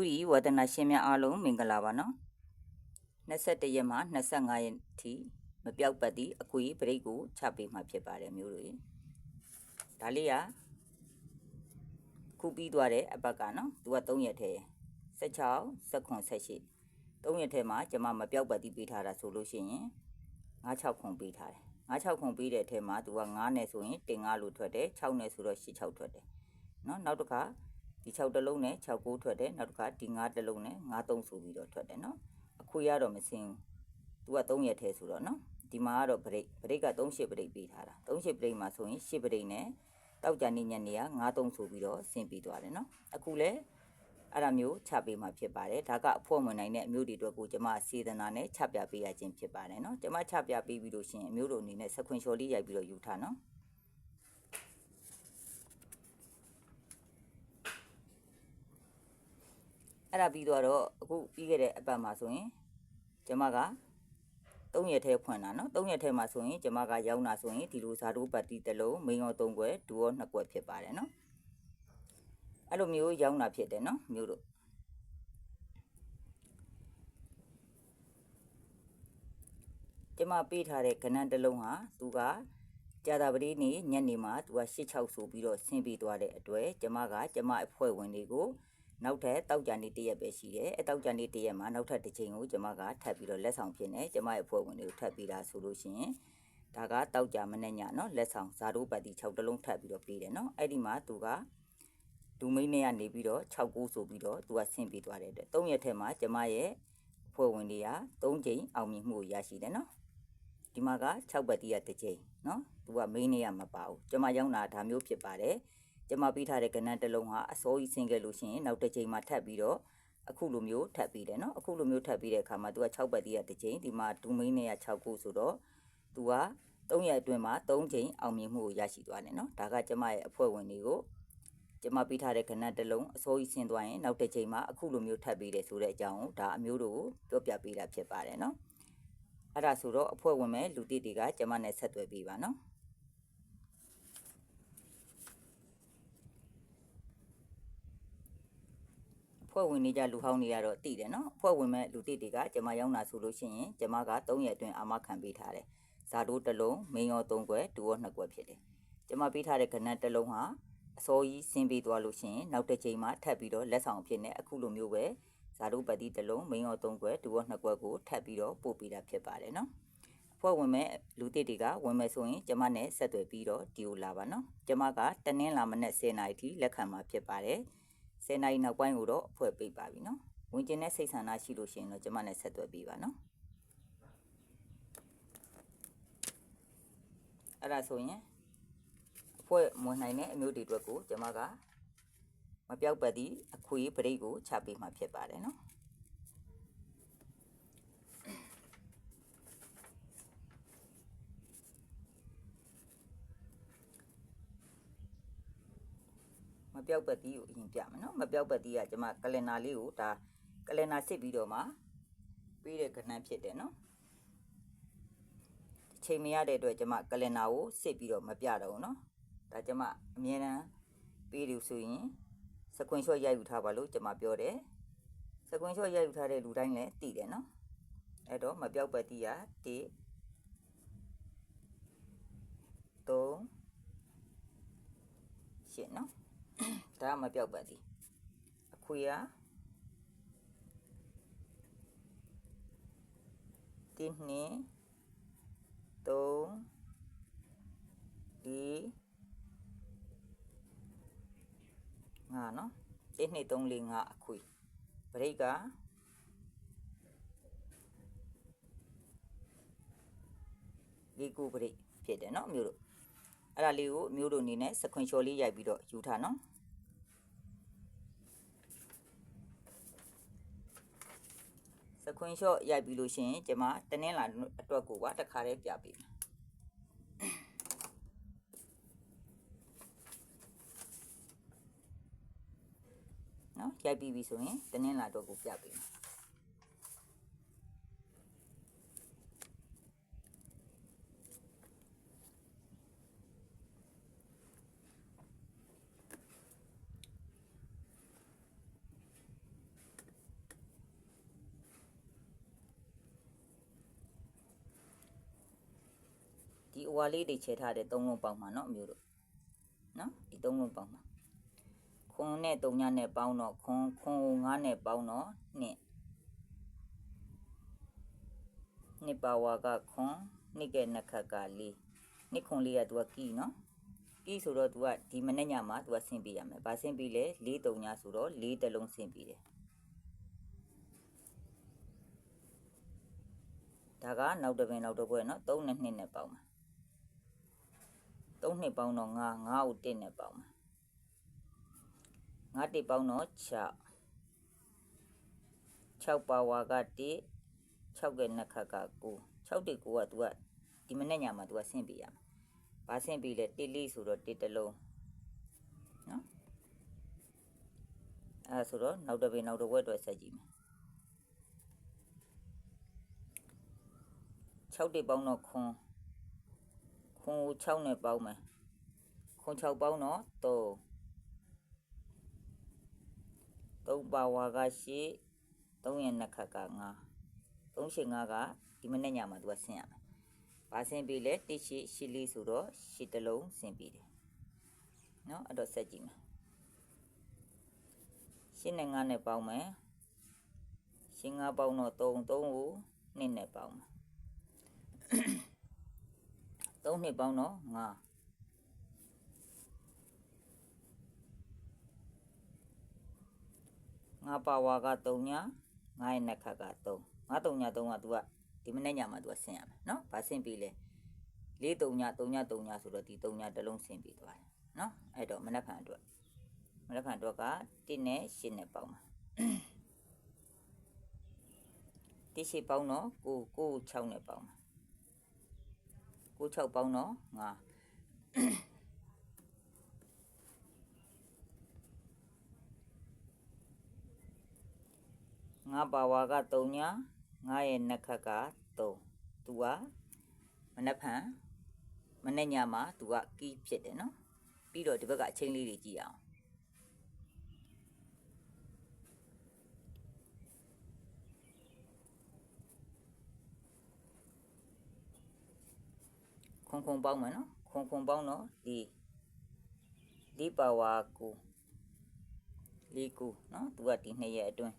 တူရီဝဒနာရှင်များအားလုံးမင်္ဂလာပါနော်21ရက်မှ25ရက်ထိမပြောက်ပတ်သည့်အကွေပရိတ်ကိုချပေးမှာဖြစ်ပါတယ်မျိုးတွေဒါလေးကခုပြီးသွားတဲ့အပတ်ကနော်သူက3ရက်ထဲ16 19 18 3ရက်ထဲမှာကျွန်မမပြောက်ပတ်သည့်ပေးထားတာဆိုလို့ရှိရင်96ခုပေးထားတယ်96ခုပေးတဲ့အထဲမှာသူက9နဲ့ဆိုရင်တင်9လို့ထွက်တယ်6နဲ့ဆိုတော့8 6ထွက်တယ်နော်နောက်တစ်ခါ ဒီ6တလုံးနဲ့6 9ထွက်တယ်နောက်တစ်ခါဒီ9တလုံးနဲ့9 3ဆိုပြီးတော့ထွက်တယ်နော်အခွေရတော့မစင်းဘူးသူက3ရက်ထဲဆိုတော့နော်ဒီမှာကတော့ဗရိတ်ဗရိတ်က38ဗရိတ်ပေးထားတာ38ဗရိတ်မှာဆိုရင်10ဗရိတ်နဲ့တောက်ကြနေညနေက9 3ဆိုပြီးတော့ဆင်းပြီးသွားတယ်နော်အခုလဲအဲ့ဒါမျိုးချပေးမှာဖြစ်ပါတယ်ဒါကအဖို့ဝင်နိုင်တဲ့အမျိုးတွေအတွက်ကိုကျွန်မစေတနာနဲ့ချပြပေးရခြင်းဖြစ်ပါတယ်နော်ကျွန်မချပြပေးပြီးလို့ရှိရင်အမျိုးတို့အနေနဲ့စခွင်လျှော်လေးရိုက်ပြီးတော့ယူထားနော် အဲ့ဒါပြီးတော့အခုပြီးခဲ့တဲ့အပတ်မှာဆိုရင်ကျမက3ရက်ထဲဖွင့်တာနော်3ရက်ထဲမှာဆိုရင်ကျမကရောက်တာဆိုရင်ဒီလိုဇာတိုးပတ်တီတစ်လုံးမိန်ရော3ခွက်ဒူရော2ခွက်ဖြစ်ပါတယ်နော်အဲ့လိုမျိုးရောက်တာဖြစ်တယ်နော်မျိုးတို့ကျမပေးထားတဲ့ကဏ္ဍတစ်လုံးဟာသူကကြာတာပတိနေ့ညနေမှာသူက86ဆိုပြီးတော့ဆင်းပြီးသွားတဲ့အတွက်ကျမကကျမအဖွဲ့ဝင်တွေကို နောက်ထပ်တောက်ကြနေတရက်ပဲရှိတယ်အတောက်ကြနေတရက်မှာနောက်ထပ်တစ်ချိန်ကိုကျွန်မကထပ်ပြီးတော့လက်ဆောင်ဖြစ်နေကျွန်မရဲ့အဖွဲ့ဝင်တွေကိုထပ်ပြီးတာဆိုလို့ရှိရင်ဒါကတောက်ကြမနဲ့ညနော်လက်ဆောင်ဇာတိုးပတ်တီ6တလုံးထပ်ပြီးတော့ပေးတယ်နော်အဲ့ဒီမှာသူကဒူမိန်းနဲ့ကနေပြီးတော့6ကိုဆိုပြီးတော့သူကဆင်းပြီးသွားတဲ့အတွက်3ရက်ထဲမှာကျွန်မရဲ့အဖွဲ့ဝင်တွေက3ချိန်အောင်မြင်မှုကိုရရှိတယ်နော်ဒီမှာက6ပတ်တီကတစ်ချိန်နော်သူကမိန်းနဲ့ရမပါဘူးကျွန်မရောက်တာဒါမျိုးဖြစ်ပါတယ် ကျမပေးထားတဲ့ကဏ္ဍတစ်လုံးဟာအစိုးရဆင်းခဲ့လို့ရှိရင်နောက်တစ်ချိန်မှာထပ်ပြီးတော့အခုလိုမျိုးထပ်ပြီးတယ်နော်အခုလိုမျိုးထပ်ပြီးတဲ့အခါမှာသူက6ပတ်တည်းရတစ်ချိန်ဒီမှာ2မိန်းနဲ့6ခုဆိုတော့သူက3ရက်အတွင်းမှာ3ချိန်အောင်မြင်မှုကိုရရှိသွားတယ်နော်ဒါကကျမရဲ့အဖွဲ့ဝင်တွေကိုကျမပေးထားတဲ့ကဏ္ဍတစ်လုံးအစိုးရဆင်းသွားရင်နောက်တစ်ချိန်မှာအခုလိုမျိုးထပ်ပြီးတယ်ဆိုတဲ့အကြောင်းကိုဒါအမျိုးတို့ကိုပြောပြပေးတာဖြစ်ပါတယ်နော်အဲ့ဒါဆိုတော့အဖွဲ့ဝင်မဲ့လူတိတွေကကျမနဲ့ဆက်သွယ်ပေးပါနော် ဖွဲ့ဝင်နေကြလူဟောင်းတွေကတော့တည်တယ်နော်ဖွဲ့ဝင်မဲ့လူတိတွေကကျမရောက်လာဆိုလို့ရှိရင်ကျမက3ရက်အတွင်းအာမခံပေးထားတယ်ဇာတိုးတစ်လုံးမင်းရော3ခွက်ဒူရော2ခွက်ဖြစ်တယ်ကျမပေးထားတဲ့ကဏ္ဍတစ်လုံးဟာအစိုးရဆင်းပေးသွားလို့ရှိရင်နောက်တစ်ချိန်မှာထပ်ပြီးတော့လက်ဆောင်ဖြစ်နေအခုလိုမျိုးပဲဇာတိုးပတ်တိတစ်လုံးမင်းရော3ခွက်ဒူရော2ခွက်ကိုထပ်ပြီးတော့ပို့ပေးတာဖြစ်ပါတယ်နော်ဖွဲ့ဝင်မဲ့လူတစ်တွေကဝင်မဲ့ဆိုရင်ကျမနဲ့ဆက်သွယ်ပြီးတော့ဒီကိုလာပါနော်ကျမကတနင်္လာမနေ့10:00နာရီထိလက်ခံမှာဖြစ်ပါတယ် 10နာရီနောက်ပိုင်းကိုတော့အဖွဲပေးပါပြီနော်ဝင်ကျင်တဲ့စိတ်ဆန္ဒရှိလို့ရှိရင်တော့ကျမနဲ့ဆက်သွယ်ပေးပါနော်အဲ့ဒါဆိုရင်အဖွဲမွန်နိုင်တဲ့အမျိုးတွေအတွက်ကိုကျမကမပြောက်ပတ်သည့်အခွေပရိတ်ကိုချပေးမှာဖြစ်ပါတယ်နော်မ ပြောက်ပတ်တီးကိုအရင်ပြမယ်နော်မပြောက်ပတ်တီးကကျွန်မကလင်နာလေးကိုဒါကလင်နာစစ်ပြီးတော့မှပြီးတဲ့ခဏဖြစ်တယ်နော်ချိန်မရတဲ့အတွက်ကျွန်မကလင်နာကိုစစ်ပြီးတော့မပြတော့ဘူးနော်ဒါကျွန်မအမြဲတမ်းပြီးလို့ဆိုရင်စကွင်ရှော့ရိုက်ယူထားပါလို့ကျွန်မပြောတယ်စကွင်ရှော့ရိုက်ယူထားတဲ့လူတိုင်းလည်းသိတယ်နော်အဲ့တော့မပြောက်ပတ်တီးက1 3ရှင်းနော် ဒါမပြောက်ပါသည်အခွေရတင်းနှစ်သုံးဒီငါနော်တင်းနှစ်သုံးလေးငါအခွေဘရိတ်ကလေးခုပရိတ်ဖြစ်တယ်နော်မျိုးတို့အဲ့ဒါလေးကိုမျိုးတို့အနေနဲ့စခွန်ချော်လေးရိုက်ပြီးတော့ယူထားနော် စခွန်ချော့ရိုက်ပြီးလို့ရှိရင်ကျွန်မတနင်္လာအတွက်ကိုပါတခါတည်းပြပေးမယ်နော်ရိုက်ပြီးပြီဆိုရင်တနင်္လာအတွက်ကိုပြပေးမယ် အဝါလေးတွေချဲထားတဲ့သုံးလုံးပေါင်းမှာเนาะအမျိုးတို့เนาะဒီသုံးလုံးပေါင်းမှာခွန်နဲ့တုံညနဲ့ပေါင်းတော့ခွန်ခွန်ကိုငါးနဲ့ပေါင်းတော့နှစ်နှစ်ပါဝါကခွန်နှစ်ကဲနှစ်ခတ်ကလေးနှစ်ခွန်လေးကသူကကီเนาะကီဆိုတော့ तू ကဒီမနေ့ညမှာ तू ကဆင်းပြရမယ်။ဘာဆင်းပြလဲ၄တုံညဆိုတော့၄တလုံးဆင်းပြတယ်။ဒါကနောက်တစ်ပင်နောက်တစ်ပွဲเนาะ3နဲ့2နဲ့ပေါင်းမှာ 3နှစ်ပေါင်းတော့9 9ကို1နဲ့ပေါင်းမှာ9 1ပေါင်းတော့6 6ပါဝါက1 6ကနှစ်ခါက9 6 1 9က तू ကဒီမနေ့ညမှာ तू ကဆင့်ပေးရမှာဘာဆင့်ပေးလဲ1လေးဆိုတော့1တလုံးနော်အဲဆိုတော့နောက်တစ်ပေနောက်တစ်ဝက်တော့ဆက်ကြည့်မယ်6တိပေါင်းတော့ခွန်း ခွန်ကို6နဲ့ပေါင်းမယ်ခွန်6ပေါင်းတော့3 3ပါဝါက8 3ရဲ့နှစ်ခတ်က9 3ရှိ5ကဒီမနေ့ညမှာသူကဆင်းရမယ်။ဘာဆင်းပြီးလဲ1ရှိရှိလေးဆိုတော့ရှိတစ်လုံးဆင်းပြီးတယ်။နော်အဲ့တော့ဆက်ကြည့်မယ်။ရှင်းနဲ့9နဲ့ပေါင်းမယ်။ရှင်း9ပေါင်းတော့3 3ကို2နဲ့ပေါင်းမယ် 3နှစ်ပေါင်းတော့9ငါပါဝါက3ညငါရဲ့နှက်ခတ်က3ငါ3ည3က तू ကဒီမနေ့ညမှာ तू ကဆင်းရမယ်နော်ဘာဆင်းပြီးလဲ4 3ည3ည3ညဆိုတော့ဒီ3ညတစ်လုံးဆင်းပြီးသွားတယ်နော်အဲ့တော့မနက်ဖြန်အတွက်မနက်ဖြန်အတွက်က1နဲ့8နဲ့ပေါင်းပါ1 8ပေါင်းတော့9 9 6နဲ့ပေါင်းပါ 6ပေါင်းတော့9ငါပါဝါက3ညငါရဲ့နှက်ခတ်က3သူကမနှက်ဖန်မနေ့ညမှာသူကကီးဖြစ်တယ်နော်ပြီးတော့ဒီဘက်ကအချင်းလေးတွေကြည့်အောင်ခွ န်ခွန်ပေါင်းမယ်နော်ခွန်ခွန်ပေါင်းတော့ဒီဒီပါဝါကိုလေးကိုနော်သူကဒီနှစ်ရက်အတွင်း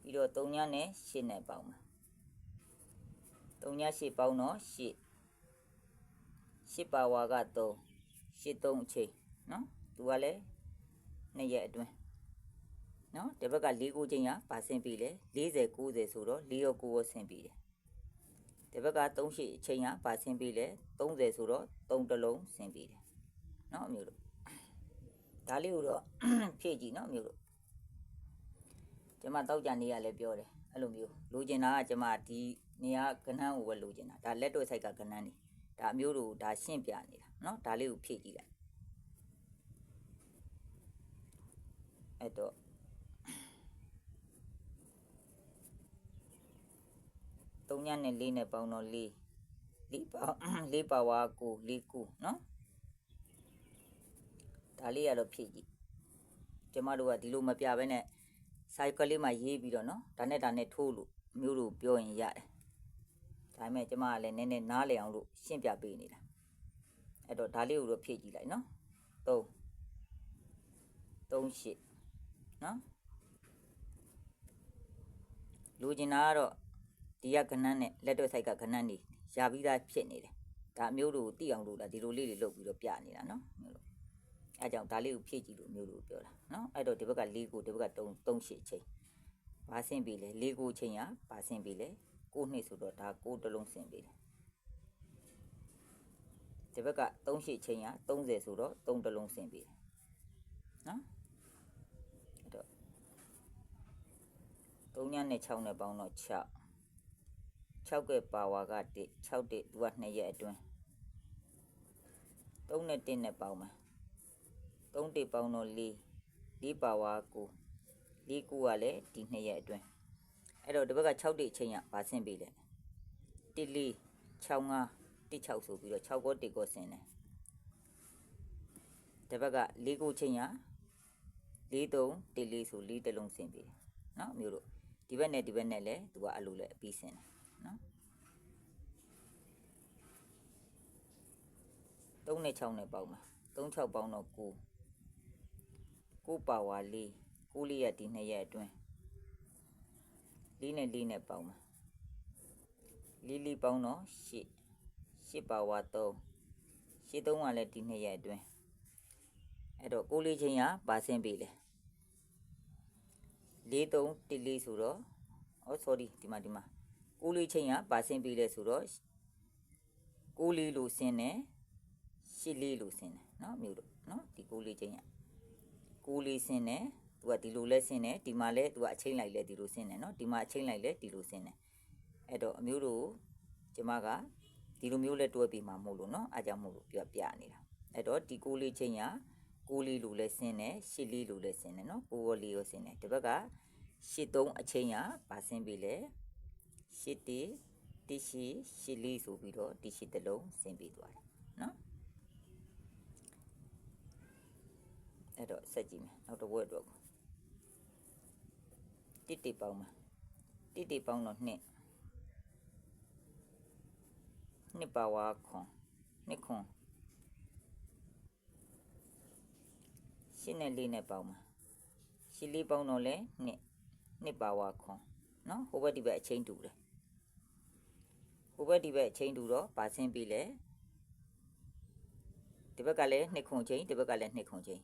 ပြီးတော့3ညနဲ့8နဲ့ပေါင်းမှာ3ည8ပေါင်းတော့8 8ပါဝါက3 8 3အချိန်နော်သူကလည်း2ရက်အတွင်းနော်ဒီဘက်က4 9ချိန်ကပါဆင်းပြီးလေ40 90ဆိုတော့4ရော9ရောဆင်းပြီးတယ် ဒီဘက်က3ရှိအချိန်ကပါဆင်းပြီးလေ30ဆိုတော့3တလုံးဆင်းပြီးတယ်နော်အမျိုးတို့ဒါလေးကိုတော့ဖြည့်ကြည့်နော်အမျိုးတို့ကျမတောက်ကြနေရလဲပြောတယ်အဲ့လိုမျိုးလိုချင်တာကကျမဒီနေရာကနန်းကိုပဲလိုချင်တာဒါလက်တော့ဆိုင်ကကနန်းနေဒါအမျိုးတို့ဒါရှင်းပြနေတာเนาะဒါလေးကိုဖြည့်ကြည့်လိုက်အဲ့တော့ 3ညနဲ့4နဲ့ပေါင်းတော့4 4ပါ4ပါဝါကို4ကိုနော်ဒါလေးရတော့ဖြည့်ကြည့်ကျမတို့ကဒီလိုမပြဘဲနဲ့စာရွက်ကလေးမှရေးပြီးတော့နော်ဒါနဲ့ဒါနဲ့ထိုးလို့မျိုးတို့ပြောရင်ရတယ်ဒါပေမဲ့ကျမကလည်းနည်းနည်းနားလည်အောင်လို့ရှင်းပြပေးနေတာအဲ့တော့ဒါလေးကိုတော့ဖြည့်ကြည့်လိုက်နော်3 3 8နော်လိုချင်တာကတော့ ဒီကကနန်းနဲ့လက်တော့ဆိုင်ကကနန်းနေရပြီးသားဖြစ်နေတယ်ဒါမျိုးတို့တိအောင်လို့လားဒီလိုလေးတွေလုပ်ပြီးတော့ပြနေတာနော်မျိုးတို့အဲကြောင့်ဒါလေးကိုဖြည့်ကြည့်လို့မျိုးတို့ပြောတာနော်အဲ့တော့ဒီဘက်က၄ကိုဒီဘက်က3 3ရှစ်ချိန်ဘာဆင်းပြီလဲ၄ကိုချိန်ရဘာဆင်းပြီလဲ6နှစ်ဆိုတော့ဒါ6တလုံးဆင်းပြီတယ်ဒီဘက်က3ရှိချိန်ရ30ဆိုတော့3တလုံးဆင်းပြီတယ်နော်အဲ့တော့3ညနဲ့6နဲ့ပေါင်းတော့6 6ကပါဝါက1 6တက်သူက2ရက်အတွင်း3နဲ့1နဲ့ပေါင်းမှာ3တက်ပေါင်းတော့4 4ပါဝါ9 4 9ကလည်းဒီ2ရက်အတွင်းအဲ့တော့ဒီဘက်က6တိအချိန်ကဗာဆင်းပေးတယ်1 4 6 5 1 6ဆိုပြီးတော့6ကော1ကောဆင်းတယ်ဒီဘက်က4ကိုချိန်ရ4 3 1 4ဆို4တလုံးဆင်းပေးတယ်နော်မျိုးတို့ဒီဘက်နဲ့ဒီဘက်နဲ့လည်းသူကအဲ့လိုလဲအပြီးဆင်းတယ် နော်3နဲ့6နဲ့ပေါင်းမှာ3 6ပေါင်းတော့9 9ပါဝါ4 9လေးရဒီ2ရက်အတွင်း4နဲ့4နဲ့ပေါင်းမှာ4 4ပေါင်းတော့8 8ပါဝါ3 8 3ကလည်းဒီ2ရက်အတွင်းအဲ့တော့9လေးချင်းကပါဆင်းပြီလေ4 3 1 4ဆိုတော့ oh sorry ဒီမှာဒီမှာ 9လေးချင်းကပါဆင်းပြီလေဆိုတော့9လေးလို့ဆင်းတယ်8လေးလို့ဆင်းတယ်เนาะမြို့တို့เนาะဒီ9လေးချင်းက9လေးဆင်းတယ်သူကဒီလိုလဲဆင်းတယ်ဒီမှာလဲသူကအချိန်လိုက်လဲဒီလိုဆင်းတယ်เนาะဒီမှာအချိန်လိုက်လဲဒီလိုဆင်းတယ်အဲ့တော့အမျိုးတို့ကျမကဒီလိုမျိုးလဲတွဲပြီးမှမဟုတ်လို့เนาะအားကြောင့်မို့လို့ပြပြနေတာအဲ့တော့ဒီ9လေးချင်းက9လေးလို့လဲဆင်းတယ်8လေးလို့လဲဆင်းတယ်เนาะ9ရောလေးရောဆင်းတယ်ဒီဘက်က83အချိန်ကပါဆင်းပြီလေ 8တီတီရှိရှစ်လေးဆိုပြီးတော့တီရှိတစ်လုံးဆင်းပြီးသွားတယ်နော်အဲ့တော့ဆက်ကြည့်မယ်နောက်တစ်ဝက်တော့တိတိပေါင်းမှာတိတိပေါင်းတော့နှစ်နှစ်ပါဝါခွန်နှစ်ခွန်ရှင်းနဲ့လေးနဲ့ပေါင်းမှာရှစ်လေးပေါင်းတော့လဲနှစ်နှစ်ပါဝါခွန် နော်ဟိုဘက်ဒီဘက်အချင်းတူတယ်ဟိုဘက်ဒီဘက်အချင်းတူတော့ပါဆင်းပြီးလဲဒီဘက်ကလည်းနှစ်ခွန်ချင်းဒီဘက်ကလည်းနှစ်ခွန်ချင်း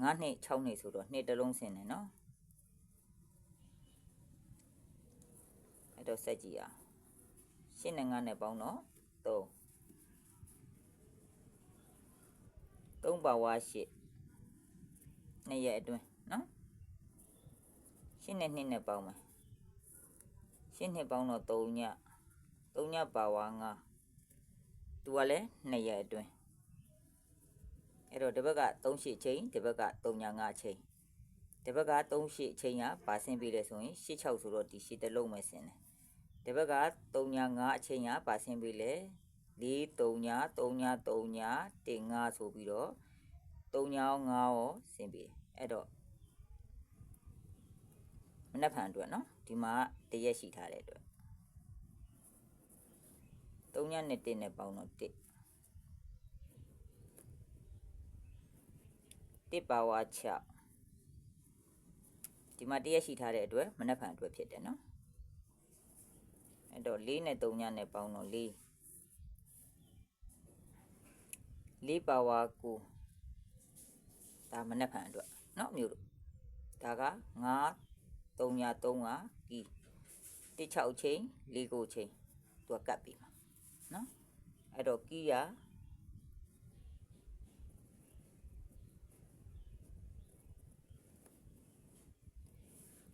9နှစ်6နှစ်ဆိုတော့နှစ်တစ်လုံးဆင်းတယ်နော်အဲ့တော့ဆက်ကြည့်အောင်ရှင်းနဲ့9နဲ့ပေါင်းတော့3 3ပါဝါ8နှစ်ရက်အတွင်းနော်ရှင်းနဲ့2နဲ့ပေါင်းမယ် ရှင်းနှစ်ပေါင်းတော့3ည3ညပါဝါ9သူကလည်း2ရက်အတွင်းအဲ့တော့ဒီဘက်က3ရှိချိန်ဒီဘက်က3ည5ချိန်ဒီဘက်က3ရှိချိန်ကပါဆင်းပြီးလဲဆိုရင်86ဆိုတော့ဒီရှိတစ်လုံးပဲဆင်းတယ်ဒီဘက်က3ည5အချိန်ကပါဆင်းပြီးလဲ4 3ည3ည3ည1 5ဆိုပြီးတော့3ည5ရောဆင်းပြီးအဲ့တော့မနှက်ဖန်အတွက်နော် ဒီမှာတရက်ရှိထားတဲ့အတွက်3ညနဲ့1နဲ့ပေါင်းတော့1 1ပါဝါ6ဒီမှာတရက်ရှိထားတဲ့အတွက်မနှက်ဖန်အတွက်ဖြစ်တယ်နော်အဲ့တော့4နဲ့3ညနဲ့ပေါင်းတော့4 4ပါဝါ9ဒါမနှက်ဖန်အတွက်နော်မျိုးတို့ဒါက9 3ည3ကကီ16ချိန်4ကိုချိန်သူကကတ်ပြီးမှာနော်အဲ့တော့ကီရ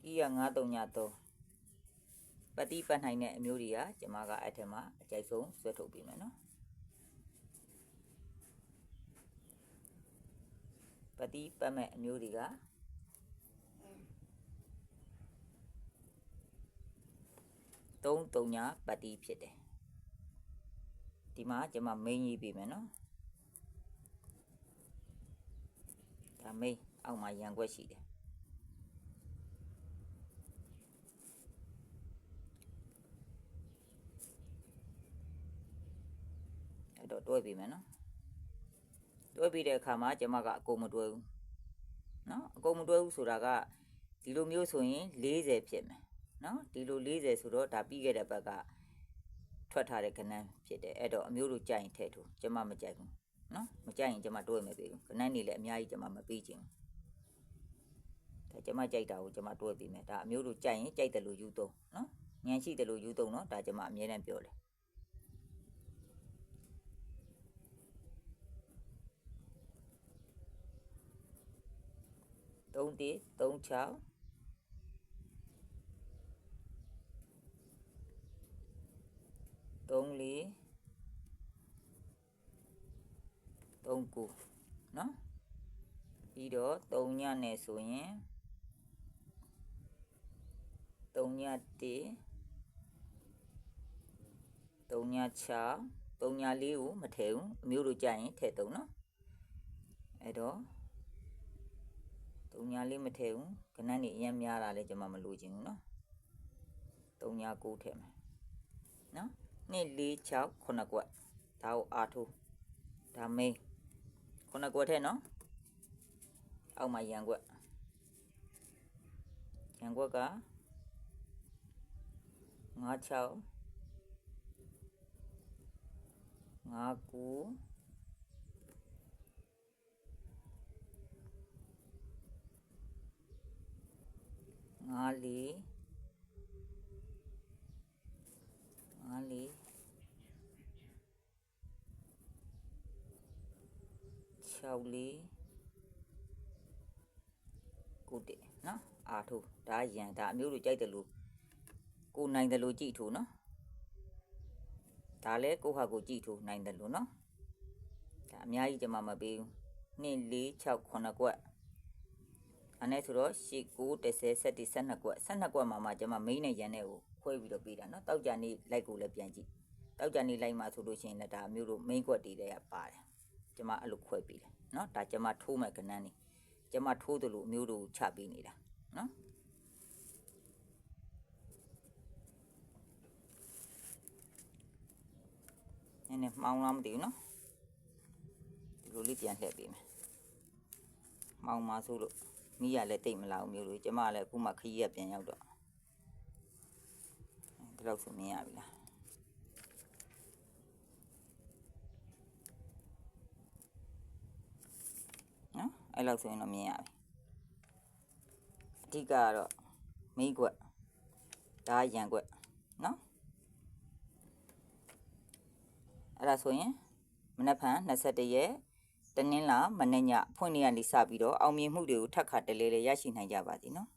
ကီရ9 3ည3ပတိပတ်နိုင်တဲ့အမျိုးတွေကကျမကအဲ့ထက်မှာအကြိုက်ဆုံးဆွဲထုတ်ပြီးမယ်နော်ပတိပတ်မဲ့အမျိုးတွေက 3 3ညပတ်တိဖြစ်တယ်ဒီမှာကျွန်မ main ရေးပေးမယ်နော်ဒါ main အောက်မှာရန်ခွက်ရှိတယ်အဲ့တော့တွဲပေးမယ်နော်တွဲပြီးတဲ့အခါမှာကျွန်မကအကုန်မတွဲဘူးနော်အကုန်မတွဲဘူးဆိုတာကဒီလိုမျိုးဆိုရင်40ဖြစ်မယ် နော်ဒီလို40ဆိုတော့ဒါပြီးခဲ့တဲ့ဘက်ကထွက်ထားတဲ့ကဏ္ဍဖြစ်တယ်အဲ့တော့အမျိုးတို့ကြိုက်ရင်ထည့်ထိုးကျမမကြိုက်ဘူးနော်မကြိုက်ရင်ကျမတွဲမယ်ပေးဘူးကဏ္ဍနေလည်းအများကြီးကျမမပေးချင်ဘူးဒါကျမကြိုက်တာကိုကျမတွဲပေးမယ်ဒါအမျိုးတို့ကြိုက်ရင်ကြိုက်တယ်လို့ယူသုံးနော်ညံရှိတယ်လို့ယူသုံးနော်ဒါကျမအမြဲတမ်းပြောတယ်3 3 63 4 3 9နော်ပြီးတော့3ညနဲ့ဆိုရင်3ည1 3ည6 3ည4ကိုမထည့်ဘူးအမျိုးတို့ကြရင်ထည့်သုံးနော်အဲ့တော့3ည4မထည့်ဘူးခဏနေအရင်များတာလဲကျွန်မမလိုချင်ဘူးနော်3ည9ထည့်မယ်နော်2 4 6 9ကွက်ဒါကိုအာထိုးဒါမိန်ခုနကွက်ထဲနော်အောက်မှာရန်ကွက်ရန်ကွက်က9 6 5 9 ငါးလေးငါးလေး 64ကိုတက်နော်အာထိုးဒါရန်ဒါအမျိုးလိုကြိုက်တယ်လို့ကိုနိုင်တယ်လို့ကြည်ထိုးနော်ဒါလည်းကိုဟာကိုကြည်ထိုးနိုင်တယ်လို့နော်ဒါအများကြီးကျွန်မမပေးဘူး2 4 6 9ကွက်အနဲ့ဆိုတော့8 9 10 11 12ကွက်12ကွက်မှာမှကျွန်မမိန်းနဲ့ရန်နဲ့ကိုခွဲပြီးတော့ပေးတာနော်တောက်ကြနေလိုက်ကိုလည်းပြန်ကြည့်တောက်ကြနေလိုက်မှာဆိုလို့ရှိရင်လည်းဒါမျိုးလို main ကွက်တွေတည်းကပါတယ်ကျွန်မအဲ့လိုခွဲပေးတယ် နော်ဒါကျမထိုးမဲ့ကနန်းနေကျမထိုးတယ်လို့အမျိုးတို့ချပေးနေတာနော်နည်းနည်းမှောင်လားမသိဘူးနော်ဒီလိုလေးပြန်လှည့်ပေးမယ်မှောင်ပါဆိုလို့မိရလည်းတိတ်မလာဘူးမျိုးတို့ကျမလည်းအခုမှခရီးရပြန်ရောက်တော့ဒီလောက်ဆိုမြင်ရပြီလား အဲ့လောက်ဆိုရင်တော့မြင်ရပြီအဓိကကတော့မိကွက်ဒါရန်ကွက်နော်အဲ့ဒါဆိုရင်မနက်ဖြန်21ရက်တနင်္လာမနေ့ညဖွင့်နေရနေစပြီးတော့အောင်မြင်မှုတွေကိုထပ်ခါတလဲလဲရရှိနိုင်ကြပါသည်နော်